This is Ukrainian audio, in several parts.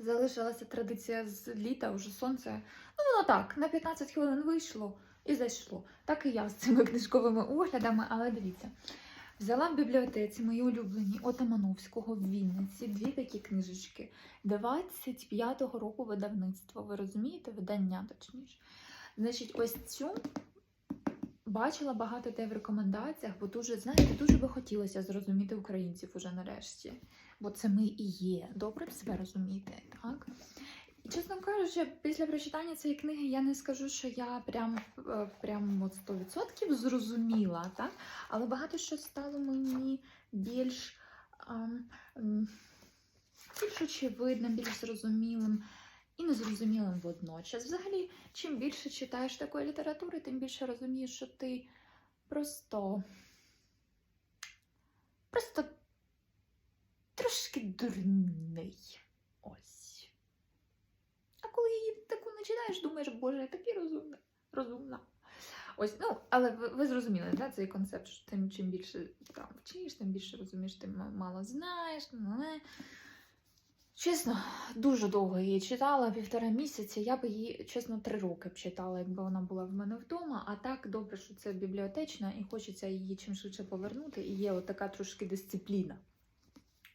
залишилася традиція з літа, вже сонце. Ну, воно так, на 15 хвилин вийшло і зайшло. Так і я з цими книжковими оглядами, але дивіться. Взяла в бібліотеці мої улюблені Отамановського в Вінниці, дві такі книжечки 25-го року видавництва. Ви розумієте, видання точніше. Значить, ось цю бачила багато де в рекомендаціях, бо дуже, знаєте, дуже би хотілося зрозуміти українців уже нарешті. Бо це ми і є. Добре себе розуміти, так? І чесно кажучи, після прочитання цієї книги я не скажу, що я прям, е, прям 100% зрозуміла, так? але багато що стало мені більш, більш очевидним, більш зрозумілим і незрозумілим водночас. Взагалі, чим більше читаєш такої літератури, тим більше розумієш, що ти просто. Просто трошки дурний. Ось. А коли її таку не думаєш, боже, я такий розумна. розумна. Ось, ну, але ви, ви зрозуміли, да, цей концепт, що тим чим більше там вчиш, тим більше розумієш, тим мало знаєш. ну, не. Чесно, дуже довго її читала, півтора місяці. Я би її, чесно, три роки б читала, якби вона була в мене вдома. А так добре, що це бібліотечна, і хочеться її чим швидше повернути. І є от така трошки дисципліна.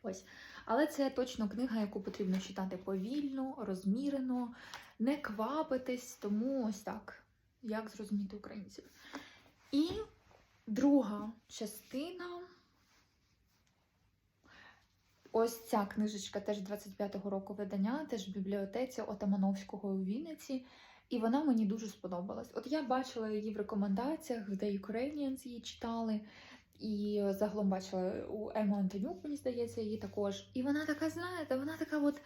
Ось. Але це точно книга, яку потрібно читати повільно, розмірено, не квапитись, тому ось так, як зрозуміти українців. І друга частина. Ось ця книжечка теж 25-го року видання, теж в бібліотеці Отамановського у Вінниці. І вона мені дуже сподобалась. От я бачила її в рекомендаціях, в The Ukrainians її читали. І загалом бачила у Еми Антонюк, мені здається, її також. І вона така, знаєте, вона така от.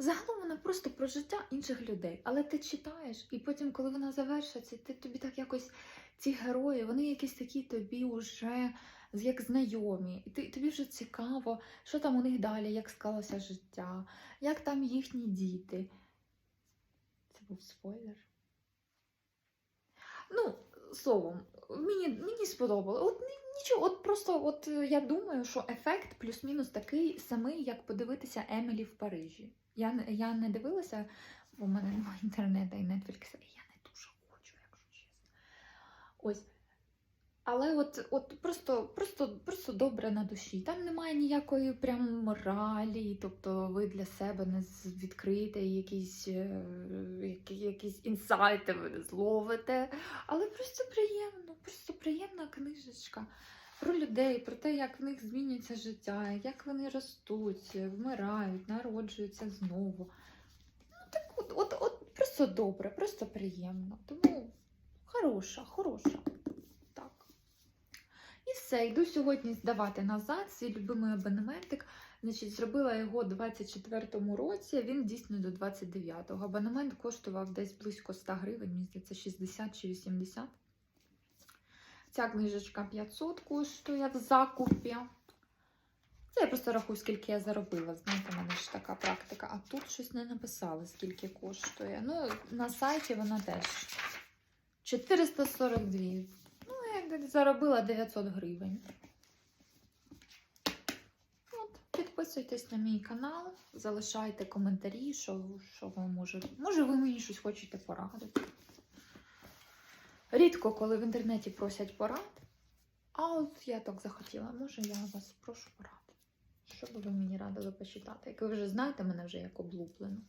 Загалом вона просто про життя інших людей. Але ти читаєш, і потім, коли вона завершиться, ти тобі так якось ці герої, вони якісь такі тобі вже як знайомі. І ти, тобі вже цікаво, що там у них далі, як склалося життя, як там їхні діти. Це був спойлер. Ну, словом, мені, мені сподобалося. Нічого, от просто от е, я думаю, що ефект плюс-мінус такий самий, як подивитися Емілі в Парижі. Я, я не дивилася, бо в мене немає інтернету і Нетфлікса, і я не дуже хочу, якщо чесно. Ось. Але от, от просто, просто, просто добре на душі. Там немає ніякої прям моралі, тобто ви для себе не відкриєте якісь, е, які, якісь інсайти ви не зловите. Але просто приємно, просто приємна книжечка про людей, про те, як в них змінюється життя, як вони ростуть, вмирають, народжуються знову. Ну так от, от, от просто добре, просто приємно. Тому хороша, хороша. Все, йду сьогодні здавати назад свій любимий абонементик. Значить, зробила його у 24-му році, він дійсно до 29-го. Абонемент коштував десь близько 100 гривень, мені здається, 60 чи 80. Ця книжечка 500 коштує в закупі. Це я просто рахую, скільки я заробила. Знаєте, в мене ж така практика. А тут щось не написали, скільки коштує. Ну, на сайті вона теж 442. Заробила 900 гривень. Підписуйтесь на мій канал, залишайте коментарі, що, що ви можете. Може, ви мені щось хочете порадити. Рідко, коли в інтернеті просять порад, а от я так захотіла, може я вас прошу порад. Що би ви мені радили почитати? Як ви вже знаєте мене вже як облуплену.